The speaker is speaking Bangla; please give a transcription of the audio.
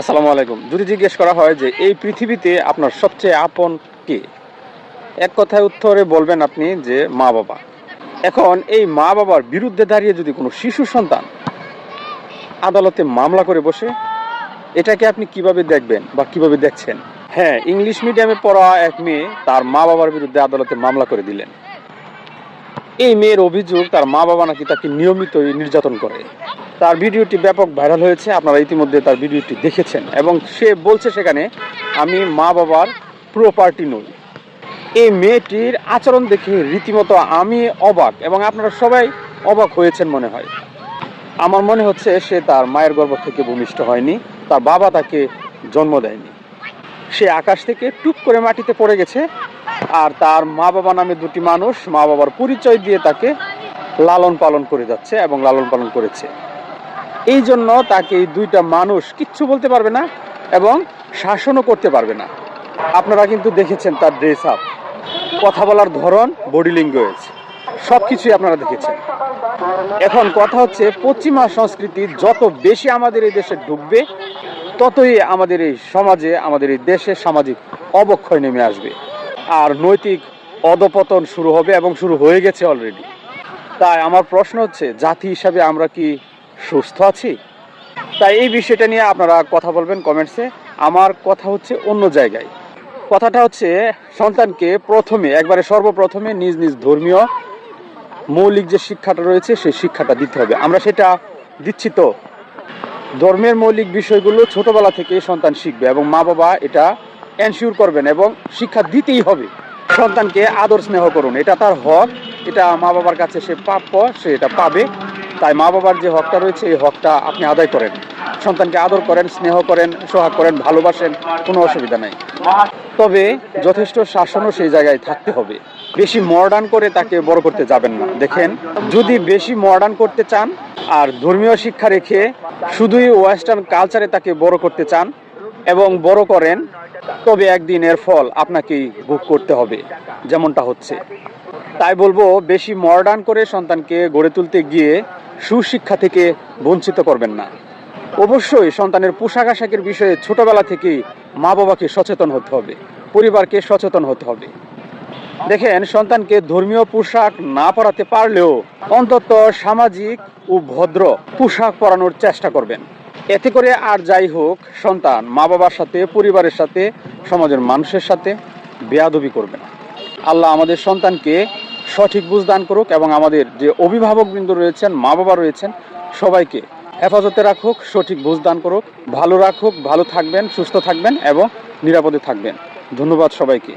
আসসালামু আলাইকুম। যদি জিজ্ঞেস করা হয় যে এই পৃথিবীতে আপনার সবচেয়ে আপন কে? এক কথায় উত্তরে বলবেন আপনি যে মা বাবা। এখন এই মা বাবার বিরুদ্ধে দাঁড়িয়ে যদি কোনো শিশু সন্তান আদালতে মামলা করে বসে, এটাকে আপনি কীভাবে দেখবেন বা কীভাবে দেখছেন? হ্যাঁ ইংলিশ মিডিয়ামে পড়া এক মেয়ে তার মা বাবার বিরুদ্ধে আদালতে মামলা করে দিলেন। এই মেয়ের অভিযোগ তার মা বাবা নাকি তাকে নিয়মিতই নির্যাতন করে। তার ভিডিওটি ব্যাপক ভাইরাল হয়েছে, আপনারা ইতিমধ্যে তার ভিডিওটি দেখেছেন। এবং সে বলছে সেখানে, আমি মা বাবার প্রপার্টি নই। এই মেয়েটির আচরণ দেখে রীতিমতো আমি অবাক এবং আপনারা সবাই অবাক হয়েছেন মনে হয়। আমার মনে হচ্ছে সে তার মায়ের গর্ভ থেকে ভূমিষ্ঠ হয়নি, তার বাবা তাকে জন্ম দেয়নি। সে আকাশ থেকে টুপ করে মাটিতে পড়ে গেছে আর তার মা বাবা নামে দুটি মানুষ মা বাবার পরিচয় দিয়ে তাকে লালন পালন করে যাচ্ছে এবং লালন পালন করেছে। এই জন্য তাকে এই দুইটা মানুষ কিচ্ছু বলতে পারবে না এবং শাসনও করতে পারবে না। আপনারা কিন্তু দেখেছেন তার ড্রেস আপ কথা বলার ধরন বডি ল্যাঙ্গুয়েজ সব কিছুই আপনারা দেখেছেন। এখন কথা হচ্ছে, পশ্চিমা সংস্কৃতি যত বেশি আমাদের এই দেশে ঢুকবে, ততই আমাদের এই সমাজে, আমাদের এই দেশে সামাজিক অবক্ষয় নেমে আসবে। আর নৈতিক অধপতন শুরু হবে এবং শুরু হয়ে গেছে অলরেডি তাই আমার প্রশ্ন হচ্ছে, জাতি হিসাবে আমরা কি সুস্থ আছি? তাই এই বিষয়টা নিয়ে আপনারা কথা বলবেন কমেন্টসে আমার কথা হচ্ছে অন্য জায়গায়। কথাটা হচ্ছে, সন্তানকে প্রথমে, একবারে সর্বপ্রথমে নিজ নিজ ধর্মীয়, মৌলিক যে শিক্ষাটা রয়েছে, সেই শিক্ষাটা দিতে হবে। আমরা সেটা দিচ্ছি তো। ধর্মের মৌলিক বিষয়গুলো ছোটবেলা থেকে সন্তান শিখবে এবং মা বাবা এটা এনশিওর করবেন এবং শিক্ষা দিতেই হবে। সন্তানকে আদর স্নেহ করুন। এটা তার হক, এটা মা বাবার কাছে সে প্রাপ্য, সে এটা পাবে। তাই মা বাবার যে হকটা রয়েছে, এই হকটা আপনি আদায় করেন। সন্তানকে আদর করেন, স্নেহ করেন, সোহাগ করেন, ভালোবাসেন, কোনো অসুবিধা নাই। তবে যথেষ্ট শাসনও সেই জায়গায় থাকতে হবে। বেশি মডার্ন করে তাকে বড় করতে যাবেন না। দেখেন, যদি বেশি মডার্ন করতে চান আর ধর্মীয় শিক্ষা রেখে শুধুই ওয়েস্টার্ন কালচারে তাকে বড় করতে চান এবং বড় করেন, তবে একদিন এর ফল আপনাকেই ভোগ করতে হবে, যেমনটা হচ্ছে। তাই বলব বেশি মডার্ন করে সন্তানকে গড়ে তুলতে গিয়ে সুশিক্ষা থেকে বঞ্চিত করবেন না। অবশ্যই সন্তানের পোশাক আশাকের বিষয়ে ছোটবেলা থেকেই মা বাবাকে সচেতন হতে হবে, পরিবারকে সচেতন হতে হবে। দেখেন, সন্তানকে ধর্মীয় পোশাক না পরাতে পারলেও অন্তত সামাজিক ও ভদ্র পোশাক পরানোর চেষ্টা করবেন। এতে করে আর যাই হোক, সন্তান মা বাবার সাথে, পরিবারের সাথে, সমাজের মানুষের সাথে বেয়াদবি করবে না। আল্লাহ আমাদের সন্তানকে সঠিক বুঝ দান করুক এবং আমাদের যে অভিভাবকবৃন্দ রয়েছেন, মা বাবা রয়েছেন, সবাইকে হেফাজতে রাখুক, সঠিক বুঝ দান করুক, ভালো রাখুক, ভালো থাকবেন, সুস্থ থাকবেন এবং নিরাপদে থাকবেন। ধন্যবাদ সবাইকে।